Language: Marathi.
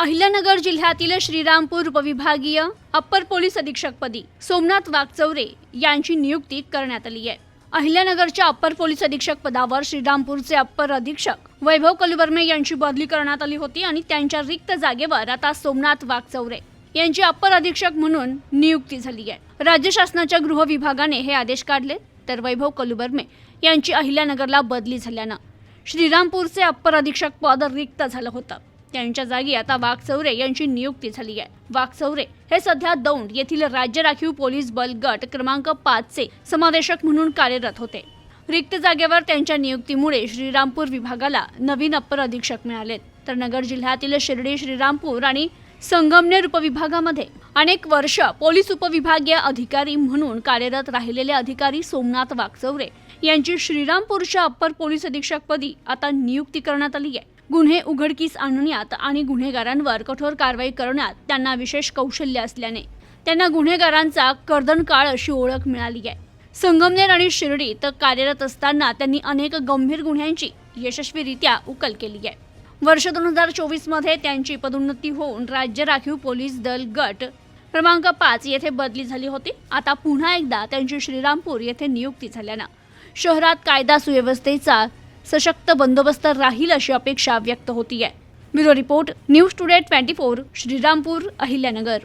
अहिल्यानगर जिल्ह्यातील श्रीरामपूर उपविभागीय अप्पर पोलीस अधीक्षकपदी सोमनाथ वाघचौरे यांची नियुक्ती करण्यात आली आहे. अहिल्यानगरच्या अप्पर पोलीस अधीक्षक पदावर श्रीरामपूरचे अप्पर अधीक्षक वैभव कलुबर्मे यांची बदली करण्यात आली होती आणि त्यांच्या रिक्त जागेवर आता सोमनाथ वाघचौरे यांची अप्पर अधीक्षक म्हणून नियुक्ती झाली आहे. राज्य शासनाच्या गृह विभागाने हे आदेश काढले तर वैभव कलुबर्मे यांची अहिल्यानगरला बदली झाल्यानं श्रीरामपूरचे अप्पर अधीक्षक पद रिक्त झालं होतं. त्यांच्या जागी आता वाघचौरे यांची नियुक्ती झाली आहे. वाघचौरे हे सध्या दौंड येथील राज्य राखीव पोलीस बल गट क्रमांक पाचचे समादेशक म्हणून कार्यरत होते. रिक्त जागेवर त्यांच्या नियुक्तीमुळे श्रीरामपूर विभागाला नवीन अप्पर अधीक्षक मिळालेत तर नगर जिल्ह्यातील शिर्डी श्रीरामपूर आणि संगमनेर उपविभागामध्ये अनेक वर्ष पोलीस उपविभागीय अधिकारी म्हणून कार्यरत राहिलेले अधिकारी सोमनाथ वाघचौरे यांची श्रीरामपूरच्या अप्पर पोलीस अधीक्षकपदी आता नियुक्ती करण्यात आली आहे. गुन्हे उघडकीस आणण्यात आणि गुन्हेगारांवर कठोर कारवाई करण्यात त्यांना विशेष कौशल्य असल्याने त्यांना गुन्हेगारांचा कर्दन काळ अशी ओळख मिळाली आहे. संगमनेर आणि शिर्डीत कार्यरत असताना त्यांनी अनेक गंभीर गुन्ह्यांची यशस्वीरित्या उकल केली आहे. वर्ष दोन हजार चोवीसमध्ये त्यांची पदोन्नती होऊन राज्य राखीव पोलीस दल गट क्रमांक पाच येथे बदली झाली होती. आता पुन्हा एकदा त्यांची श्रीरामपूर येथे नियुक्ती झाल्यानं शहरात कायदा सुव्यवस्थेचा सशक्त बंदोबस्त राहील अशी अपेक्षा व्यक्त होती आहे bureau report news today twenty four Shrirampur Ahilyanagar.